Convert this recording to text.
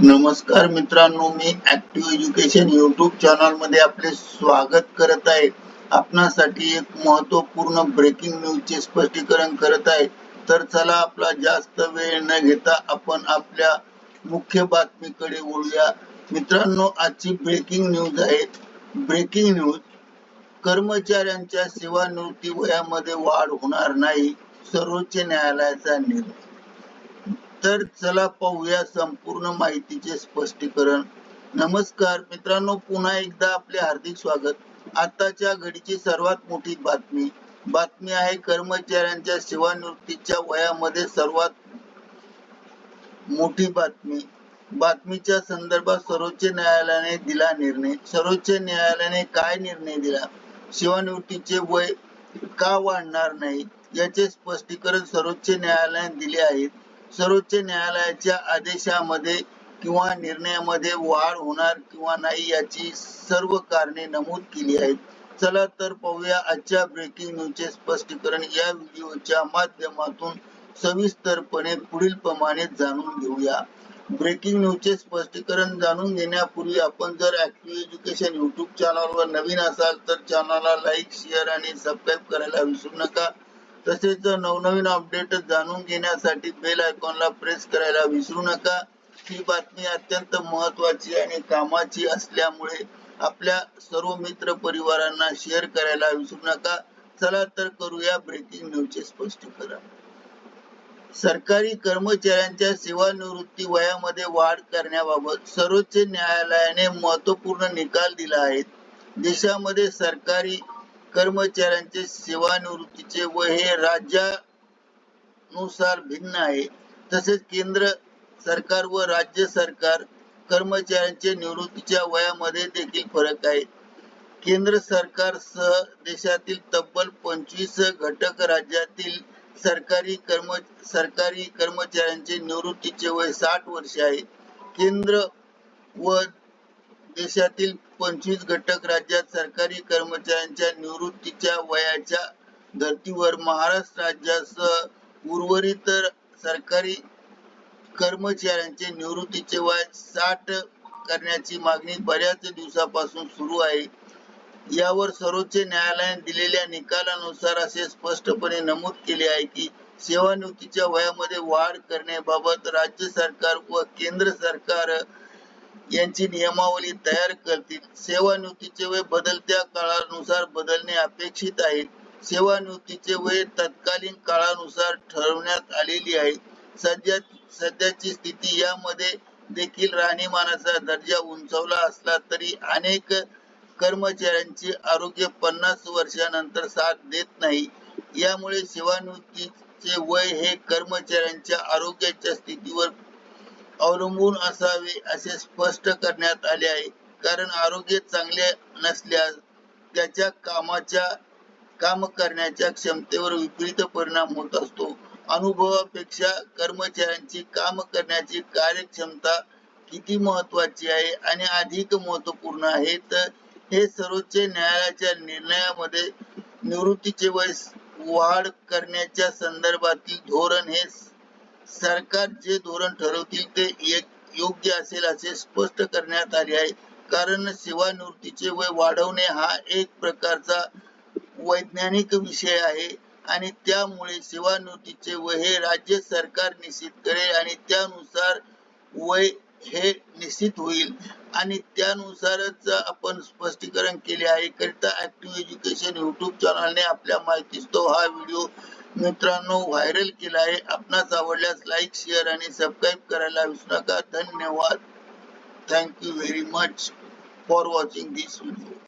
नमस्कार मित्रांनो मी active education YouTube चॅनलमध्ये आपले स्वागत करत आहे. आपणासाठी एक महत्त्वपूर्ण ब्रेकिंग न्यूजचे स्पष्टीकरण करत आहे. तर चला आपला जास्त वेळ न घेता आपण आपल्या मुख्य बातमीकडे वळूया. मित्रांनो आजची ब्रेकिंग न्यूज आहे. ब्रेकिंग न्यूज कर्मचाऱ्यांच्या सेवानिवृत्ती वयामध्ये वाढ होणार नाही सर्वोच्च न्यायालयाचा निर्णय. तर चला पाहूया संपूर्ण माहितीचे स्पष्टीकरण. नमस्कार मित्रांनो पुन्हा एकदा आपले हार्दिक स्वागत. आताच्या घडीची सर्वात मोठी बातमी. बातमी आहे कर्मचाऱ्यांच्या सेवानिवृत्तीच्या वयामध्ये सर्वात मोठी बातमी. बातमीच्या संदर्भात सर्वोच्च न्यायालयाने दिला निर्णय. सर्वोच्च न्यायालयाने काय निर्णय दिला? सेवानिवृत्तीचे वय का वाढणार नाही? याचे स्पष्टीकरण सर्वोच्च न्यायालयाने दिले आहेत सर्वोच्च न्यायालयाच्या आदेशामध्ये किंवा निर्णयामध्ये वाढ होणार किंवा नाही याची सर्व कारणे नमूद केली आहेत. चला तर पाहूया आजच्या ब्रेकिंग न्यूजचे स्पष्टीकरण. या व्हिडिओच्या माध्यमातून सविस्तरपणे पुढील प्रमाणे जाणून घेऊया. ब्रेकिंग न्यूजचे स्पष्टीकरण जाणून घेण्यापूर्वी आपण जर ऍक्टिव्ह एज्युकेशन युट्यूब चॅनलवर नवीन असाल तर चॅनलला लाईक शेअर आणि सबस्क्राईब करायला विसरू नका. तसेच नवनवीन अपडेट जाणून घेण्यासाठी बेल आयकॉनला प्रेस करायला विसरू नका. ही बातमी अत्यंत महत्वाची आणि कामाची असल्यामुळे आपल्या सर्व मित्र परिवारांना शेअर करायला विसरू नका. चला तर करूया ब्रेकिंग न्यूजचे स्पष्टीकरण. सरकारी कर्मचाऱ्यांच्या सेवानिवृत्ती वयामध्ये वाढ करण्याबाबत सर्वोच्च न्यायालयाने महत्त्वपूर्ण निकाल दिला आहे. देशामध्ये सरकारी कर्मचाऱ्यांचे सेवानिवृत्तीचे व हे राज्यानुसार भिन्न आहे. तसेच केंद्र सरकार व राज्य सरकार कर्मचाऱ्यांचे निवृत्तीच्या वयामध्ये देखील फरक आहे. केंद्र सरकार सह देशातील तब्बल पंचवीस घटक राज्यातील सरकारी कर्म सरकारी कर्मचाऱ्यांचे निवृत्तीचे वय साठ वर्ष आहे. केंद्र व देशातील पंचवीस घटक राज्यात सरकारी कर्मचाऱ्यांच्या निवृत्तीच्या वयाच्या धर्तीवर महाराष्ट्र राज्यासह उर्वरित सरकारी कर्मचाऱ्यांचे निवृत्तीचे वय साठ करण्याची मागणी बऱ्याच दिवसापासून सुरू आहे. यावर सर्वोच्च न्यायालयाने दिलेल्या निकालानुसार असे स्पष्टपणे नमूद केले आहे की सेवानिवृत्तीच्या वयामध्ये वाढ करण्याबाबत राज्य सरकार व केंद्र सरकार यांची नियमावली तयार करतील. सेवानिवृत्तीचे वय बदलत्या काळानुसार बदलणे अपेक्षित आहे. सेवानिवृत्तीचे वय तत्कालीन काळानुसार ठरवण्यात आलेली आहे. सध्या सध्याची स्थिती यामध्ये देखील राहणीमानाचा दर्जा उंचावला असला तरी अनेक कर्मचाऱ्यांचे आरोग्य पन्नास वर्षानंतर साथ देत नाही. यामुळे सेवानिवृत्तीचे वय हे कर्मचाऱ्यांच्या आरोग्याच्या स्थितीवर अवलंबून असावे असे स्पष्ट करण्यात आले आहे. कारण आरोग्य चांगले नसल्यास त्याच्या कामाच्या काम करण्याच्या क्षमतेवर विपरीत परिणाम होत असतो. अनुभवापेक्षा कर्मचाऱ्यांची काम करण्याची कार्यक्षमता किती महत्वाची आहे आणि अधिक महत्त्वपूर्ण आहे तर हे सर्वोच्च न्यायालयाच्या निर्णयामध्ये निवृत्तीचे वय वाढ करण्याच्या संदर्भातील धोरण हे सरकार जे धोरण ठरवतील ते एक योग्य असेल असे स्पष्ट करण्यात आले आहे. कारण सेवानिवृत्तीचे वय वाढवणे हा एक प्रकारचा वैज्ञानिक विषय आहे आणि त्यामुळे सेवानिवृत्तीचे वय हे राज्य सरकार निश्चित करेल आणि त्यानुसार वय हे निश्चित होईल. आणि त्यानुसारच आपण स्पष्टीकरण केले आहे. करिता ऍक्टिव्ह एज्युकेशन युट्यूब चॅनलने आपल्या माहितीस हा व्हिडिओ मित्रांनो व्हायरल केला आहे. आपणास आवडल्यास लाईक शेअर आणि सबस्क्राईब करायला विसरू नका. धन्यवाद. Thank you very much for watching this video